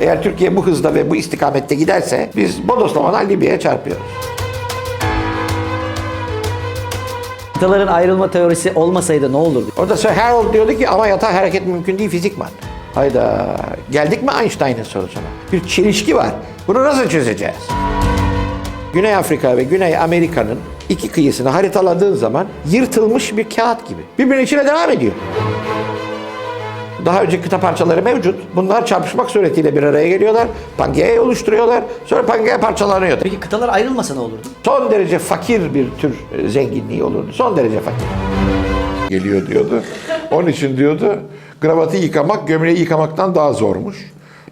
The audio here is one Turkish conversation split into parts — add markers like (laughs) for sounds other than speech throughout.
Eğer Türkiye bu hızda ve bu istikamette giderse biz Bodoslamadan Libya'ya çarpıyoruz. Kıtaların ayrılma teorisi olmasaydı ne olurdu? Orada Sir Harold diyordu ki ama yatay hareket mümkün değil fizikman. Hayda geldik mi Einstein'ın sorusuna? Bir çelişki var. Bunu nasıl çözeceğiz? Güney Afrika ve Güney Amerika'nın iki kıyısını haritaladığın zaman yırtılmış bir kağıt gibi. Birbirinin içine devam ediyor. Daha önce kıta parçaları mevcut. Bunlar çarpışmak suretiyle bir araya geliyorlar. Pangea oluşturuyorlar. Sonra Pangea parçalanıyor. Peki kıtalar ayrılmasa ne olurdu? Son derece fakir bir tür e, zenginliği olurdu. Son derece fakir. geliyor diyordu. Onun için diyordu kravatı yıkamak gömleği yıkamaktan daha zormuş.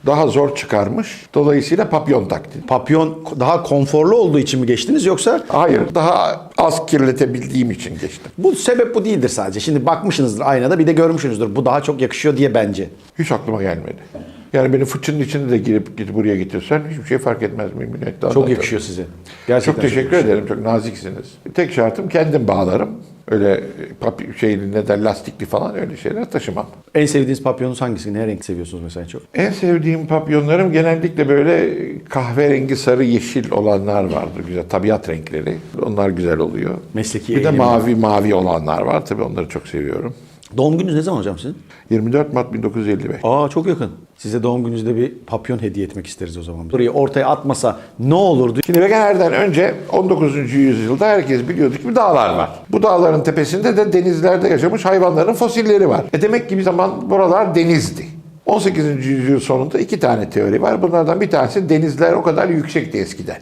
Daha zor çıkarmış. Dolayısıyla papyon taktı. Papyon daha konforlu olduğu için mi geçtiniz yoksa Hayır, daha az kirletebildiğim için geçtim. bu sebep bu değildir sadece. Şimdi bakmışsınızdır aynada bir de görmüşsünüzdür. Bu daha çok yakışıyor diye bence. Hiç aklıma gelmedi. Yani beni fıçının içinde de girip gidip buraya getirsen hiçbir şey fark etmez minnettarım. Çok yakışıyor size. Gerçekten Çok teşekkür ederim. Çok naziksiniz. Tek şartım kendim bağlarım. Öyle papi, şeyli ne de lastikli falan öyle şeyler taşımam. En sevdiğiniz papyonunuz hangisi? Ne renk seviyorsunuz mesela çok? En sevdiğim papyonlarım genellikle böyle kahverengi, sarı, yeşil olanlar vardır. Güzel tabiat renkleri. Onlar güzel oluyor. Mesleki Bir de mavi mavi olanlar var. Tabii onları çok seviyorum. Doğum gününüz ne zaman hocam sizin? 24 Mart 1955. Aa çok yakın. Size doğum gününüzde bir papyon hediye etmek isteriz o zaman. Burayı ortaya atmasa ne olurdu? Şimdi Wegener'den önce 19. yüzyılda herkes biliyordu ki dağlar var. Bu dağların tepesinde de denizlerde yaşamış hayvanların fosilleri var. E demek ki bir zaman buralar denizdi. 18. yüzyıl sonunda iki tane teori var. Bunlardan bir tanesi denizler o kadar yüksekti eskiden.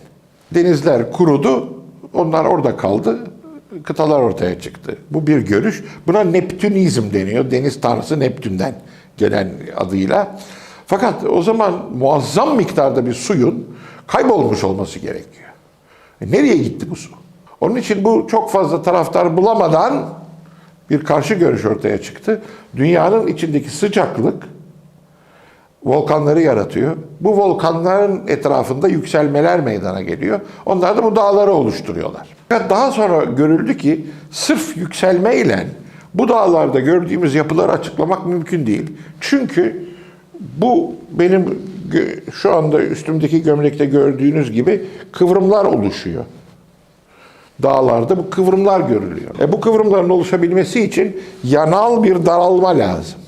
Denizler kurudu, onlar orada kaldı. Kıtalar ortaya çıktı. Bu bir görüş. Buna Neptünizm deniyor. Deniz tanrısı Neptün'den gelen adıyla. Fakat o zaman muazzam miktarda bir suyun kaybolmuş olması gerekiyor. E nereye gitti bu su? Onun için bu çok fazla taraftar bulamadan bir karşı görüş ortaya çıktı. Dünyanın içindeki sıcaklık volkanları yaratıyor. Bu volkanların etrafında yükselmeler meydana geliyor. Onlar da bu dağları oluşturuyorlar. Daha sonra görüldü ki sırf yükselmeyle bu dağlarda gördüğümüz yapıları açıklamak mümkün değil. Çünkü bu benim şu anda üstümdeki gömlekte gördüğünüz gibi kıvrımlar oluşuyor. Dağlarda bu kıvrımlar görülüyor. E bu kıvrımların oluşabilmesi için yanal bir daralma lazım.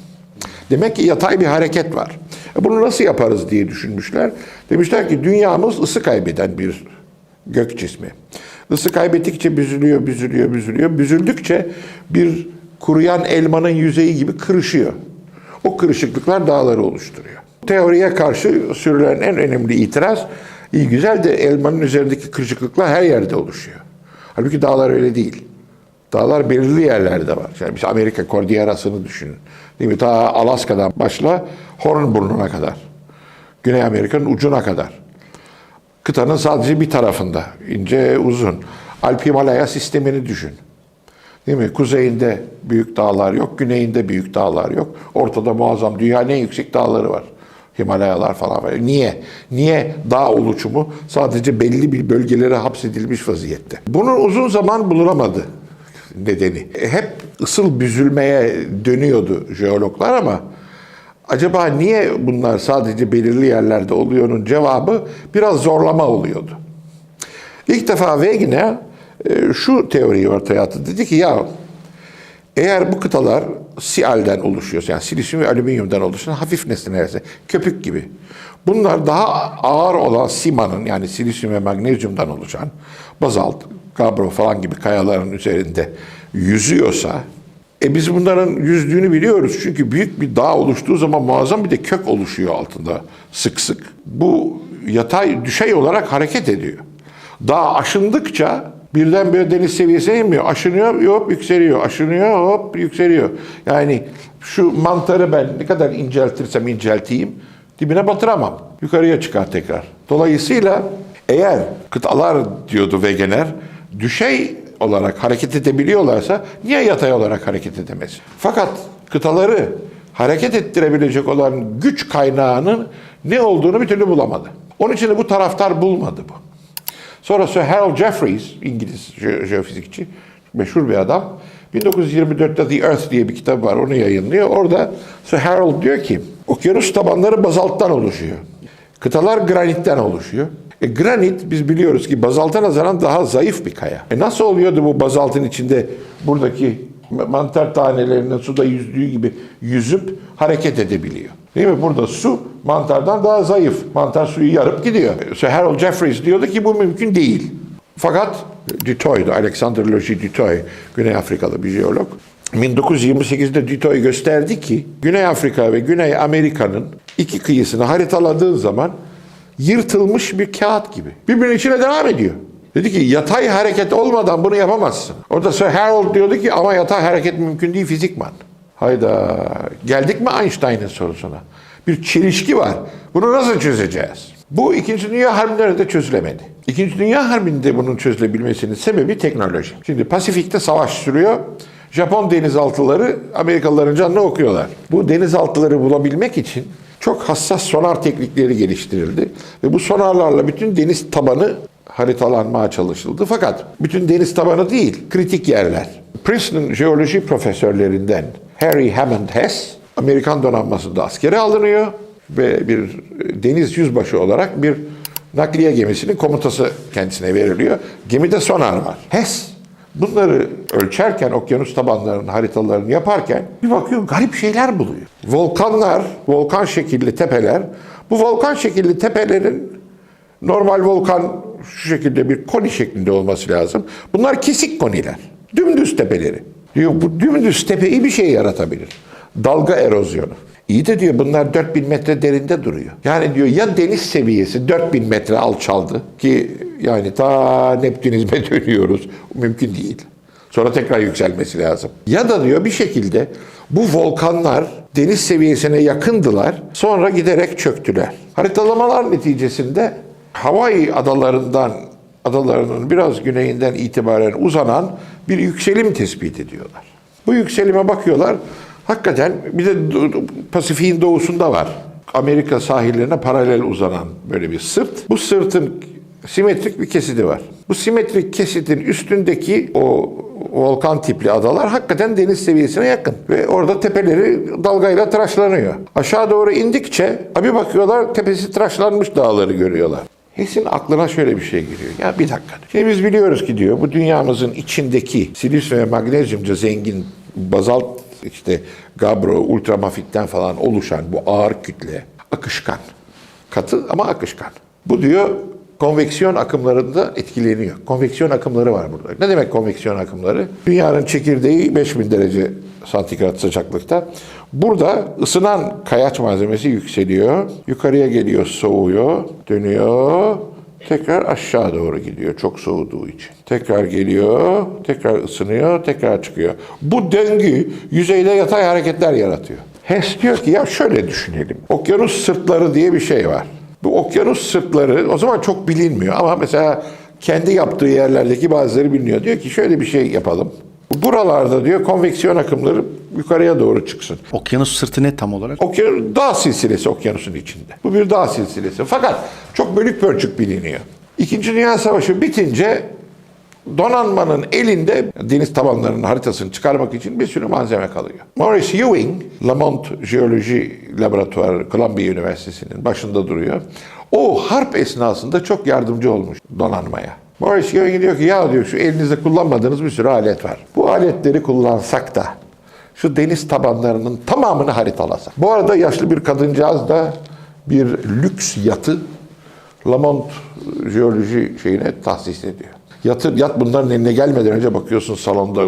Demek ki yatay bir hareket var. E bunu nasıl yaparız diye düşünmüşler. Demişler ki dünyamız ısı kaybeden bir gök cismi. Isı kaybettikçe büzülüyor, büzülüyor, büzülüyor. Büzüldükçe bir kuruyan elmanın yüzeyi gibi kırışıyor. O kırışıklıklar dağları oluşturuyor. Teoriye karşı sürülen en önemli itiraz, iyi güzel de elmanın üzerindeki kırışıklıklar her yerde oluşuyor. Halbuki dağlar öyle değil. Dağlar belirli yerlerde var. Yani biz Amerika Kordiyerası'nı düşünün. Değil mi? Ta Alaska'dan başla Hornburnu'na kadar. Güney Amerika'nın ucuna kadar. Kıtanın sadece bir tarafında. ince uzun. Alp Himalaya sistemini düşün. Değil mi? Kuzeyinde büyük dağlar yok, güneyinde büyük dağlar yok. Ortada muazzam dünyanın en yüksek dağları var. Himalayalar falan var. Niye? Niye dağ oluşumu sadece belli bir bölgelere hapsedilmiş vaziyette? Bunun uzun zaman bulunamadı nedeni. E, Hep ısıl büzülmeye dönüyordu jeologlar ama acaba niye bunlar sadece belirli yerlerde oluyor'un cevabı biraz zorlama oluyordu. İlk defa Wegener e, şu teoriyi ortaya attı. Dedi ki ya eğer bu kıtalar sialden oluşuyor, yani silisyum ve alüminyumdan oluşan hafif nesnelerse, köpük gibi. Bunlar daha ağır olan simanın yani silisyum ve magnezyumdan oluşan bazalt, gabro falan gibi kayaların üzerinde yüzüyorsa e biz bunların yüzdüğünü biliyoruz. Çünkü büyük bir dağ oluştuğu zaman muazzam bir de kök oluşuyor altında sık sık. Bu yatay düşey olarak hareket ediyor. Dağ aşındıkça birdenbire deniz seviyesine inmiyor. Aşınıyor, hop yükseliyor. Aşınıyor, hop yükseliyor. Yani şu mantarı ben ne kadar inceltirsem incelteyim dibine batıramam. Yukarıya çıkar tekrar. Dolayısıyla eğer kıtalar diyordu Wegener, düşey olarak hareket edebiliyorlarsa niye yatay olarak hareket edemez? Fakat kıtaları hareket ettirebilecek olan güç kaynağının ne olduğunu bir türlü bulamadı. Onun için de bu taraftar bulmadı bu. Sonra Sir Harold Jeffreys, İngiliz jeo- jeofizikçi, meşhur bir adam. 1924'te The Earth diye bir kitap var, onu yayınlıyor. Orada Sir Harold diyor ki, okyanus tabanları bazalttan oluşuyor. Kıtalar granitten oluşuyor. E, granit biz biliyoruz ki bazalta nazaran daha zayıf bir kaya. E nasıl oluyordu bu bazaltın içinde buradaki mantar tanelerinin suda yüzdüğü gibi yüzüp hareket edebiliyor? Değil mi? Burada su mantardan daha zayıf. Mantar suyu yarıp gidiyor. Sir Harold Jeffreys diyordu ki bu mümkün değil. Fakat Dutoy'du, Alexander Logie Dutoy, Güney Afrikalı bir jeolog. 1928'de Dutoy gösterdi ki Güney Afrika ve Güney Amerika'nın iki kıyısını haritaladığın zaman yırtılmış bir kağıt gibi. Birbirinin içine devam ediyor. Dedi ki yatay hareket olmadan bunu yapamazsın. Orada Sir Harold diyordu ki ama yatay hareket mümkün değil fizikman. Hayda geldik mi Einstein'ın sorusuna? Bir çelişki var. Bunu nasıl çözeceğiz? Bu İkinci Dünya Harbi'nde de çözülemedi. İkinci Dünya Harbi'nde bunun çözülebilmesinin sebebi teknoloji. Şimdi Pasifik'te savaş sürüyor. Japon denizaltıları Amerikalıların canını okuyorlar. Bu denizaltıları bulabilmek için çok hassas sonar teknikleri geliştirildi. Ve bu sonarlarla bütün deniz tabanı haritalanmaya çalışıldı. Fakat bütün deniz tabanı değil, kritik yerler. Princeton jeoloji profesörlerinden Harry Hammond Hess, Amerikan donanmasında askere alınıyor ve bir deniz yüzbaşı olarak bir nakliye gemisinin komutası kendisine veriliyor. Gemide sonar var. Hess bunları ölçerken, okyanus tabanlarının haritalarını yaparken bir bakıyor garip şeyler buluyor. Volkanlar, volkan şekilli tepeler. Bu volkan şekilli tepelerin normal volkan şu şekilde bir koni şeklinde olması lazım. Bunlar kesik koniler. Dümdüz tepeleri. Diyor bu dümdüz tepe iyi bir şey yaratabilir. Dalga erozyonu. İyi de diyor bunlar 4000 metre derinde duruyor. Yani diyor ya deniz seviyesi 4000 metre alçaldı ki yani ta Neptünizme (laughs) dönüyoruz. Mümkün değil. Sonra tekrar yükselmesi lazım. Ya da diyor bir şekilde bu volkanlar deniz seviyesine yakındılar. Sonra giderek çöktüler. Haritalamalar neticesinde Hawaii adalarından adalarının biraz güneyinden itibaren uzanan bir yükselim tespit ediyorlar. Bu yükselime bakıyorlar. Hakikaten bir de Pasifik'in doğusunda var. Amerika sahillerine paralel uzanan böyle bir sırt. Bu sırtın simetrik bir kesidi var. Bu simetrik kesidin üstündeki o volkan tipli adalar hakikaten deniz seviyesine yakın. Ve orada tepeleri dalgayla tıraşlanıyor. Aşağı doğru indikçe bir bakıyorlar tepesi tıraşlanmış dağları görüyorlar. Hess'in aklına şöyle bir şey geliyor. Ya bir dakika. Şimdi biz biliyoruz ki diyor bu dünyamızın içindeki silisyum ve magnezyumca zengin bazalt işte gabro, ultramafitten falan oluşan bu ağır kütle akışkan. Katı ama akışkan. Bu diyor konveksiyon akımlarında etkileniyor. Konveksiyon akımları var burada. Ne demek konveksiyon akımları? Dünyanın çekirdeği 5000 derece santigrat sıcaklıkta. Burada ısınan kayaç malzemesi yükseliyor. Yukarıya geliyor, soğuyor, dönüyor. Tekrar aşağı doğru gidiyor çok soğuduğu için. Tekrar geliyor, tekrar ısınıyor, tekrar çıkıyor. Bu döngü yüzeyde yatay hareketler yaratıyor. Hess diyor ki ya şöyle düşünelim. Okyanus sırtları diye bir şey var. Bu okyanus sırtları o zaman çok bilinmiyor ama mesela kendi yaptığı yerlerdeki bazıları biliniyor. Diyor ki şöyle bir şey yapalım. Buralarda diyor konveksiyon akımları yukarıya doğru çıksın. Okyanus sırtı ne tam olarak? Okyanus, dağ silsilesi okyanusun içinde. Bu bir dağ silsilesi. Fakat çok bölük pörçük biliniyor. İkinci Dünya Savaşı bitince donanmanın elinde deniz tabanlarının haritasını çıkarmak için bir sürü malzeme kalıyor. Maurice Ewing, Lamont Jeoloji Laboratuvarı Columbia Üniversitesi'nin başında duruyor. O harp esnasında çok yardımcı olmuş donanmaya. Maurice Ewing diyor ki ya diyor şu elinizde kullanmadığınız bir sürü alet var. Bu aletleri kullansak da şu deniz tabanlarının tamamını haritalasak. Bu arada yaşlı bir kadıncağız da bir lüks yatı Lamont jeoloji şeyine tahsis ediyor. Yatı, yat bunların eline gelmeden önce bakıyorsun salonda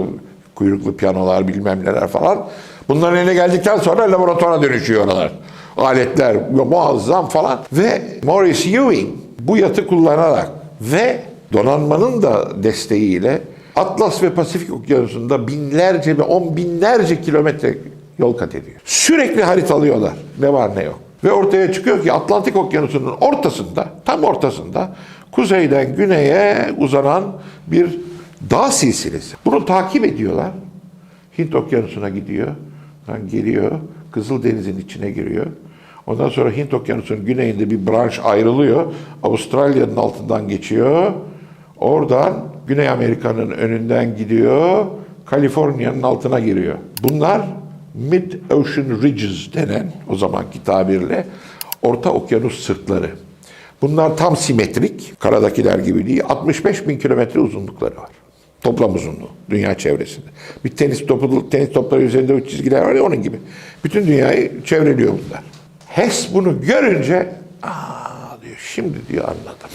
kuyruklu piyanolar bilmem neler falan. Bunların eline geldikten sonra laboratuvara dönüşüyor oralar. Aletler muazzam falan. Ve Maurice Ewing bu yatı kullanarak ve donanmanın da desteğiyle Atlas ve Pasifik okyanusunda binlerce ve on binlerce kilometre yol kat ediyor. Sürekli haritalıyorlar ne var ne yok. Ve ortaya çıkıyor ki Atlantik Okyanusu'nun ortasında, tam ortasında kuzeyden güneye uzanan bir dağ silsilesi. Bunu takip ediyorlar. Hint Okyanusu'na gidiyor. Geliyor. Kızıldeniz'in içine giriyor. Ondan sonra Hint Okyanusu'nun güneyinde bir branş ayrılıyor. Avustralya'nın altından geçiyor. Oradan Güney Amerika'nın önünden gidiyor. Kaliforniya'nın altına giriyor. Bunlar Mid Ocean Ridges denen o zamanki tabirle Orta Okyanus sırtları. Bunlar tam simetrik, karadakiler gibi değil. 65 bin kilometre uzunlukları var. Toplam uzunluğu dünya çevresinde. Bir tenis topu, tenis topları üzerinde o çizgiler var ya onun gibi. Bütün dünyayı çevreliyor bunlar. Hess bunu görünce aa diyor şimdi diyor anladım.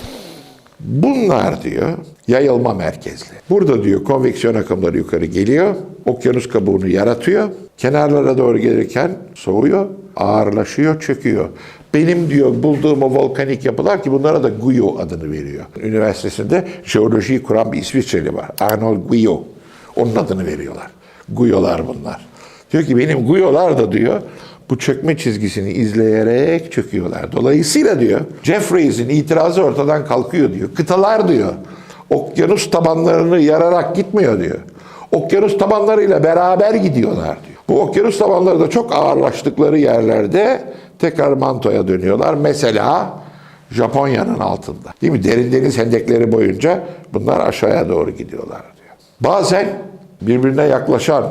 Bunlar diyor yayılma merkezli. Burada diyor konveksiyon akımları yukarı geliyor. Okyanus kabuğunu yaratıyor. Kenarlara doğru gelirken soğuyor, ağırlaşıyor, çöküyor. Benim diyor bulduğum o volkanik yapılar ki bunlara da Guyot adını veriyor. Üniversitesinde jeolojiyi kuran bir İsviçreli var. Arnold Guyot. Onun adını veriyorlar. Guyolar bunlar. Diyor ki benim Guyolar da diyor bu çökme çizgisini izleyerek çöküyorlar. Dolayısıyla diyor Jeffreys'in itirazı ortadan kalkıyor diyor. Kıtalar diyor okyanus tabanlarını yararak gitmiyor diyor. Okyanus tabanlarıyla beraber gidiyorlar diyor. Bu okyanus tabanları da çok ağırlaştıkları yerlerde tekrar mantoya dönüyorlar. Mesela Japonya'nın altında. Değil mi? Derin deniz hendekleri boyunca bunlar aşağıya doğru gidiyorlar diyor. Bazen birbirine yaklaşan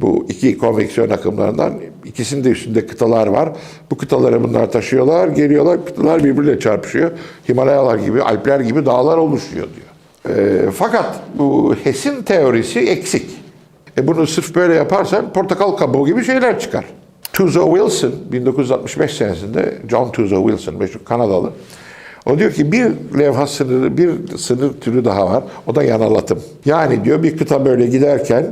bu iki konveksiyon akımlarından ikisinin de üstünde kıtalar var. Bu kıtaları bunlar taşıyorlar, geliyorlar, kıtalar birbiriyle çarpışıyor. Himalayalar gibi, Alpler gibi dağlar oluşuyor diyor. Ee, fakat bu Hess'in teorisi eksik. E bunu sırf böyle yaparsan portakal kabuğu gibi şeyler çıkar. Tuzo Wilson 1965 senesinde John Tuzo Wilson meşhur Kanadalı. O diyor ki bir levha sınırı, bir sınır türü daha var. O da yanalatım. Yani diyor bir kıta böyle giderken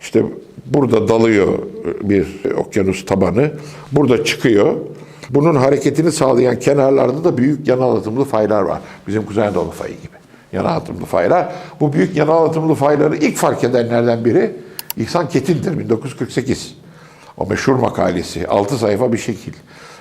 işte burada dalıyor bir okyanus tabanı. Burada çıkıyor. Bunun hareketini sağlayan kenarlarda da büyük yanalatımlı faylar var. Bizim Kuzey Anadolu fayı gibi. Yanalatımlı faylar. Bu büyük yanalatımlı fayları ilk fark edenlerden biri İhsan Ketin'dir 1948. O meşhur makalesi. 6 sayfa bir şekil.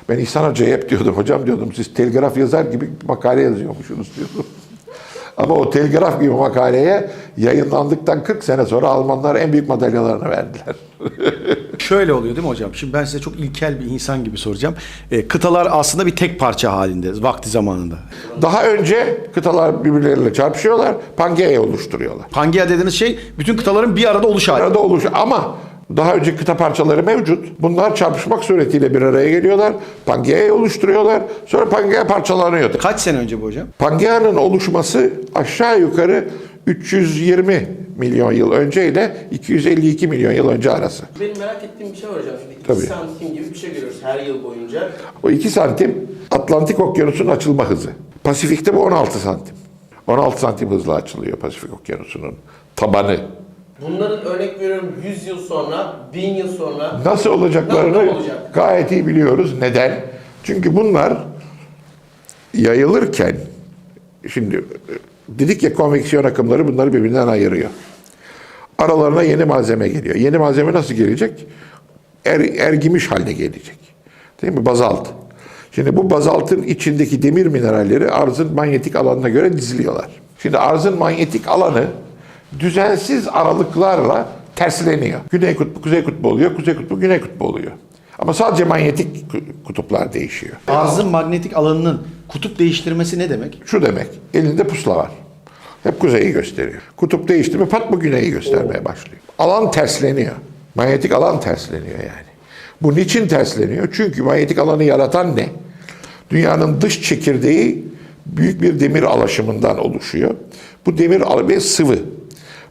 Ben İhsan Hoca'ya hep diyordum, hocam diyordum siz telgraf yazar gibi makale yazıyormuşsunuz diyordum. (laughs) Ama o telgraf gibi makaleye yayınlandıktan 40 sene sonra Almanlar en büyük madalyalarını verdiler. (laughs) Şöyle oluyor değil mi hocam? Şimdi ben size çok ilkel bir insan gibi soracağım. E, kıtalar aslında bir tek parça halinde vakti zamanında. Daha önce kıtalar birbirleriyle çarpışıyorlar, Pangea oluşturuyorlar. Pangea dediğiniz şey bütün kıtaların bir arada oluş hali. Arada oluş ama daha önce kıta parçaları mevcut. Bunlar çarpışmak suretiyle bir araya geliyorlar. Pangea'yı oluşturuyorlar. Sonra Pangea parçalanıyor. Kaç sene önce bu hocam? Pangea'nın oluşması aşağı yukarı 320 milyon yıl önce ile 252 milyon yıl önce arası. Benim merak ettiğim bir şey var hocam. Şimdi 2 Tabii. santim gibi bir şey görüyoruz her yıl boyunca. O 2 santim Atlantik Okyanusu'nun açılma hızı. Pasifik'te bu 16 santim. 16 santim hızla açılıyor Pasifik Okyanusu'nun tabanı. Bunların örnek veriyorum 100 yıl sonra, 1000 yıl sonra Nasıl olacaklarını olacak? gayet iyi biliyoruz. Neden? Çünkü bunlar yayılırken şimdi dedik ya konveksiyon akımları bunları birbirinden ayırıyor. Aralarına yeni malzeme geliyor. Yeni malzeme nasıl gelecek? Er, ergimiş halde gelecek. Değil mi? Bazalt. Şimdi bu bazaltın içindeki demir mineralleri arzın manyetik alanına göre diziliyorlar. Şimdi arzın manyetik alanı düzensiz aralıklarla tersleniyor. Güney kutbu kuzey kutbu oluyor, kuzey kutbu güney kutbu oluyor. Ama sadece manyetik ku- kutuplar değişiyor. Arzın magnetik alanının kutup değiştirmesi ne demek? Şu demek, elinde pusula var. Hep kuzeyi gösteriyor. Kutup değişti mi pat bu güneyi göstermeye başlıyor. Alan tersleniyor. Manyetik alan tersleniyor yani. Bu niçin tersleniyor? Çünkü manyetik alanı yaratan ne? Dünyanın dış çekirdeği büyük bir demir alaşımından oluşuyor. Bu demir al- ve sıvı.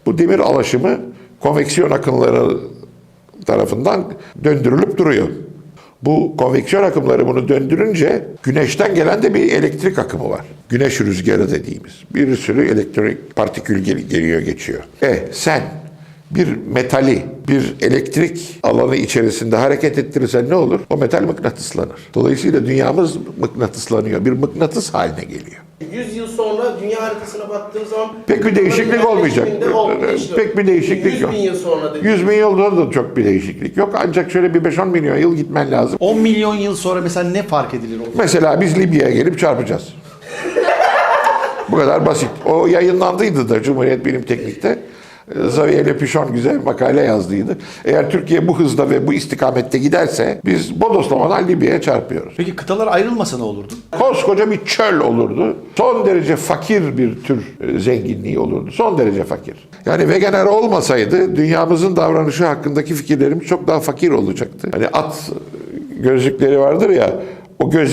Bu demir alaşımı konveksiyon akımları tarafından döndürülüp duruyor. Bu konveksiyon akımları bunu döndürünce güneşten gelen de bir elektrik akımı var. Güneş rüzgarı dediğimiz. Bir sürü elektrik partikül gel- geliyor geçiyor. E sen bir metali bir elektrik alanı içerisinde hareket ettirirsen ne olur? O metal mıknatıslanır. Dolayısıyla dünyamız mıknatıslanıyor. Bir mıknatıs haline geliyor. 100 yıl sonra dünya haritasına baktığım zaman Pek bir değişiklik olmayacak. işte. Pek bir değişiklik 100 yok. bin yıl sonra dedi. 100 bin yılda da çok bir değişiklik yok. Ancak şöyle bir 5-10 milyon yıl gitmen lazım. 10 milyon yıl sonra mesela ne fark edilir? o? Mesela biz Libya'ya gelip çarpacağız. (laughs) Bu kadar basit. O yayınlandıydı da Cumhuriyet Bilim Teknik'te. Xavier Le Pichon güzel makale yazdıydı. Eğer Türkiye bu hızda ve bu istikamette giderse biz Bodoslava'dan Libya'ya çarpıyoruz. Peki kıtalar ayrılmasa ne olurdu? Koskoca bir çöl olurdu. Son derece fakir bir tür e, zenginliği olurdu. Son derece fakir. Yani Wegener olmasaydı dünyamızın davranışı hakkındaki fikirlerimiz çok daha fakir olacaktı. Hani at gözlükleri vardır ya o gözlükleri